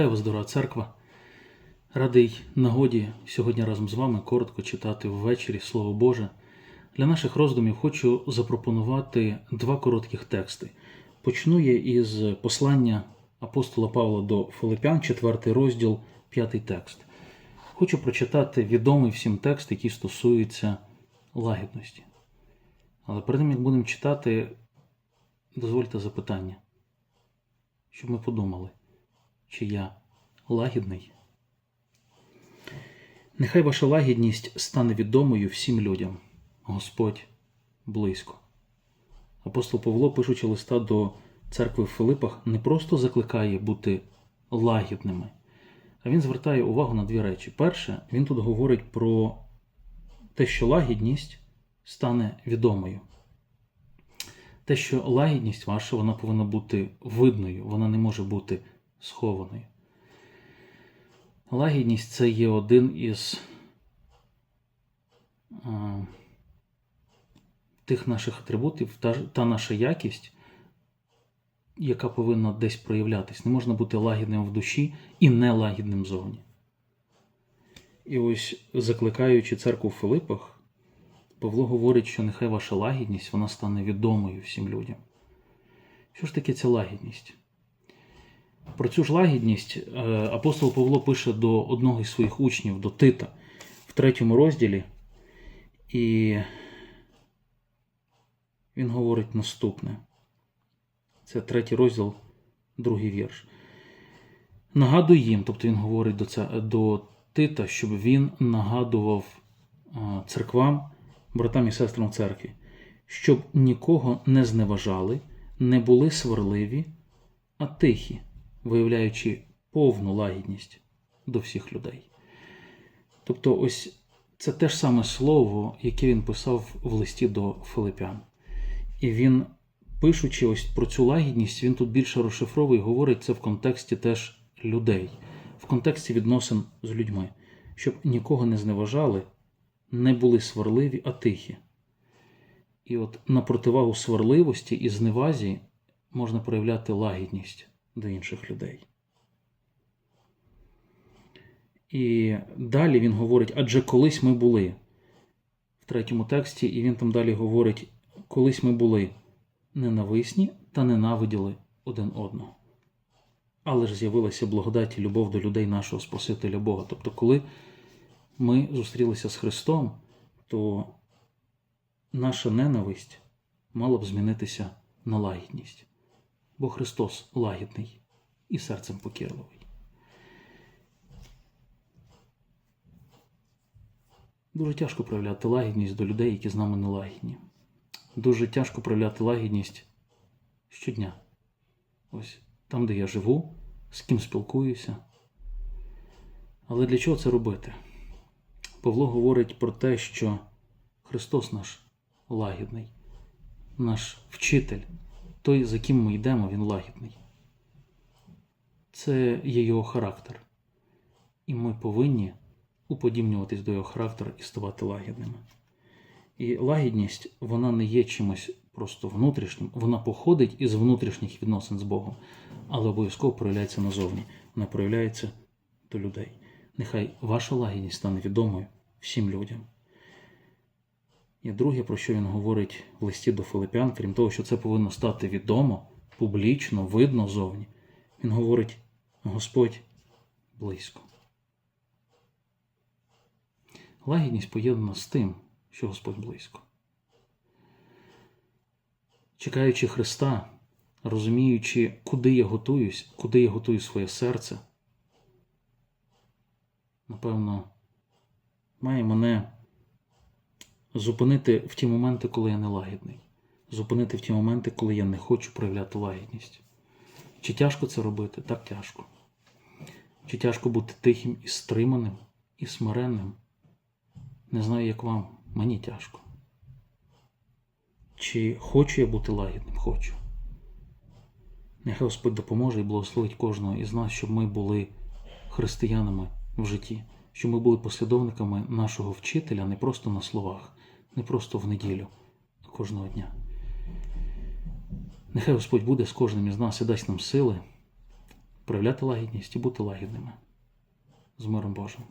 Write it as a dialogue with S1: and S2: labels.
S1: Вітаю вас, дорога церква. Радий нагоді сьогодні разом з вами коротко читати ввечері Слово Боже. Для наших роздумів хочу запропонувати два коротких тексти. Почну я із послання апостола Павла до Филипян, 4 розділ, 5 текст. Хочу прочитати відомий всім текст, який стосується лагідності. Але перед тим, як будемо читати, дозвольте запитання, щоб ми подумали, чи я лагідний? Нехай ваша лагідність стане відомою всім людям. Господь близько. Апостол Павло, пишучи листа до церкви в Филипах, не просто закликає бути лагідними, а він звертає увагу на дві речі. Перше, він тут говорить про те, що лагідність стане відомою. Те, що лагідність ваша, вона повинна бути видною, вона не може бути схованою. Лагідність це є один із а, тих наших атрибутів, та, та наша якість, яка повинна десь проявлятись. Не можна бути лагідним в душі і нелагідним зовні. І ось, закликаючи церкву в Филипах, Павло говорить, що нехай ваша лагідність вона стане відомою всім людям. Що ж таке ця лагідність? Про цю ж лагідність е, апостол Павло пише до одного із своїх учнів, до Тита, в третьому розділі, і він говорить наступне. Це третій розділ, другий вірш. Нагадуй їм, тобто він говорить до, це, до Тита, щоб він нагадував е, церквам, братам і сестрам церкві, щоб нікого не зневажали, не були сварливі, а тихі виявляючи повну лагідність до всіх людей. Тобто, ось це те ж саме слово, яке він писав в листі до Филипян. І він, пишучи ось про цю лагідність, він тут більше розшифровує говорить це в контексті теж людей, в контексті відносин з людьми, щоб нікого не зневажали, не були сварливі, а тихі. І от на противагу сварливості і зневазі можна проявляти лагідність до інших людей. І далі він говорить, адже колись ми були в третьому тексті, і він там далі говорить, колись ми були ненависні та ненавиділи один одного. Але ж з'явилася благодать і любов до людей нашого Спасителя Бога. Тобто, коли ми зустрілися з Христом, то наша ненависть мала б змінитися на лагідність бо Христос лагідний і серцем покірливий. Дуже тяжко проявляти лагідність до людей, які з нами не лагідні. Дуже тяжко проявляти лагідність щодня. Ось там, де я живу, з ким спілкуюся. Але для чого це робити? Павло говорить про те, що Христос наш лагідний, наш вчитель той, за ким ми йдемо, він лагідний. Це є його характер. І ми повинні уподібнюватись до його характеру і ставати лагідними. І лагідність, вона не є чимось просто внутрішнім, вона походить із внутрішніх відносин з Богом, але обов'язково проявляється назовні. Вона проявляється до людей. Нехай ваша лагідність стане відомою всім людям. І друге, про що він говорить в листі до Филипян, крім того, що це повинно стати відомо, публічно, видно зовні, він говорить: Господь близько. Лагідність поєднана з тим, що Господь близько. Чекаючи Христа, розуміючи, куди я готуюсь, куди я готую своє серце, напевно, має мене зупинити в ті моменти, коли я не лагідний. Зупинити в ті моменти, коли я не хочу проявляти лагідність. Чи тяжко це робити? Так тяжко. Чи тяжко бути тихим і стриманим, і смиренним? Не знаю, як вам, мені тяжко. Чи хочу я бути лагідним? Хочу. Нехай Господь допоможе і благословить кожного із нас, щоб ми були християнами в житті, щоб ми були послідовниками нашого вчителя не просто на словах, не просто в неділю, а кожного дня. Нехай Господь буде з кожним із нас і дасть нам сили проявляти лагідність і бути лагідними. З миром Божим.